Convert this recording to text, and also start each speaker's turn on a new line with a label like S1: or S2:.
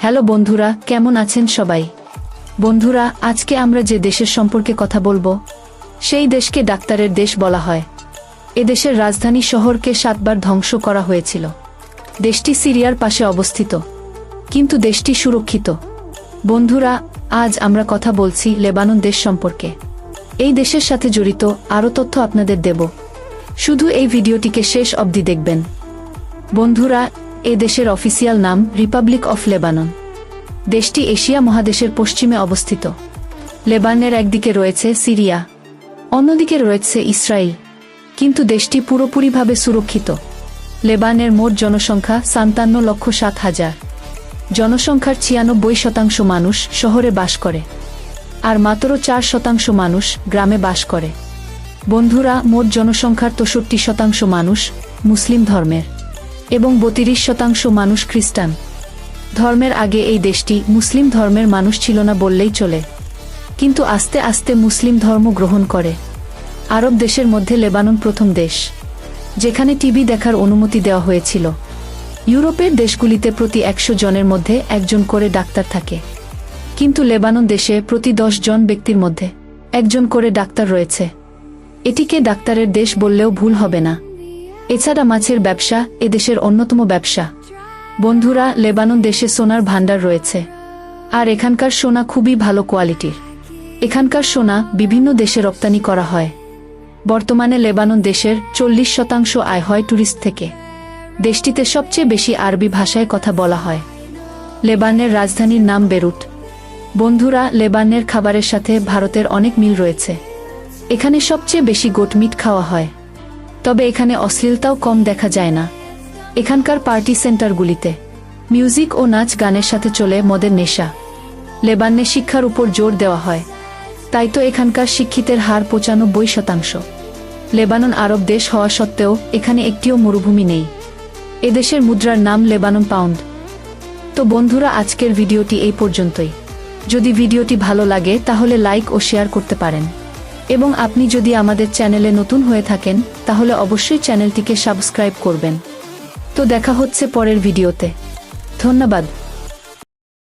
S1: Hello বন্ধুরা, কেমন আছেন সবাই? বন্ধুরা, আজকে আমরা যে দেশের সম্পর্কে কথা বলব, সেই দেশকে ডাক্তারের দেশ বলা হয়। এ দেশের রাজধানী শহরকে সাতবার ধ্বংস করা হয়েছিল। দেশটি সিরিয়ার পাশে অবস্থিত, কিন্তু দেশটি সুরক্ষিত। বন্ধুরা, আজ আমরা কথা বলছি লেবানন দেশ সম্পর্কে। এই দেশের সাথে জড়িত আরও তথ্য আপনাদের দেব। শুধু এই ভিডিওটিকে শেষ অবধি দেখবেন। বন্ধুরা, এ দেশের অফিসিয়াল নাম রিপাবলিক অফ লেবানন। দেশটি এশিয়া মহাদেশের পশ্চিমে অবস্থিত। লেবানের একদিকে রয়েছে সিরিয়া, অন্যদিকে রয়েছে ইসরায়েল কিন্তু দেশটি পুরোপুরিভাবে সুরক্ষিত। লেবানের মোট জনসংখ্যা সান্তান্ন লক্ষ সাত হাজার। জনসংখ্যার ছিয়ানব্বই শতাংশ মানুষ শহরে বাস করে। আর মাত্র চার শতাংশ মানুষ গ্রামে বাস করে। বন্ধুরা, মোট জনসংখ্যার তেষট্টি শতাংশ মানুষ মুসলিম ধর্মের এবং বত্রিশ শতাংশ মানুষ খ্রিস্টান। ধর্মের আগে এই দেশটি মুসলিম ধর্মের মানুষ ছিল না বললেই চলে। কিন্তু আস্তে আস্তে মুসলিম ধর্ম গ্রহণ করে। আরব দেশের মধ্যে লেবানন প্রথম দেশ, যেখানে টিভি দেখার অনুমতি দেওয়া হয়েছিল। ইউরোপের দেশগুলিতে প্রতি একশো জনের মধ্যে একজন করে ডাক্তার থাকে। কিন্তু লেবানন দেশে প্রতি দশ জন ব্যক্তির মধ্যে একজন করে ডাক্তার রয়েছে। এটিকে ডাক্তারের দেশ বললেও ভুল হবে না। এছাড়া মাছের ব্যবসা এদেশের অন্যতম ব্যবসা। বন্ধুরা, লেবানন দেশে সোনার ভাণ্ডার রয়েছে। আর এখানকার সোনা খুবই ভালো কোয়ালিটির। এখানকার সোনা বিভিন্ন দেশে রপ্তানি করা হয়। বর্তমানে লেবানন দেশের চল্লিশ শতাংশ আয় হয় ট্যুরিস্ট থেকে। দেশটিতে সবচেয়ে বেশি আরবি ভাষায় কথা বলা হয়। লেবানের রাজধানীর নাম বেরুট। বন্ধুরা লেবানের খাবারের সাথে ভারতের অনেক মিল রয়েছে। এখানে সবচেয়ে বেশি গোটমিট খাওয়া হয়। তবে এখানে অশ্লীলতাও কম দেখা যায় না। এখানকার পার্টি সেন্টারগুলিতে। মিউজিক ও নাচ গানের সাথে চলে মদের নেশা। লেবাননে শিক্ষার উপর জোর দেওয়া হয়। তাই তো এখানকার শিক্ষিতের হার পঁচানব্বই শতাংশ। লেবানন আরব দেশ হওয়া সত্ত্বেও এখানে একটিও মরুভূমি নেই। এদেশের মুদ্রার নাম লেবানন পাউন্ড। তো বন্ধুরা, আজকের ভিডিওটি এই পর্যন্তই। যদি ভিডিওটি ভালো লাগে, তাহলে লাইক ও শেয়ার করতে পারেন। এবং আপনি যদি আমাদের চ্যানেলে নতুন হয়ে থাকেন, তাহলে অবশ্যই চ্যানেলটিকে সাবস্ক্রাইব করবেন। তো দেখা হচ্ছে পরের ভিডিওতে। ধন্যবাদ।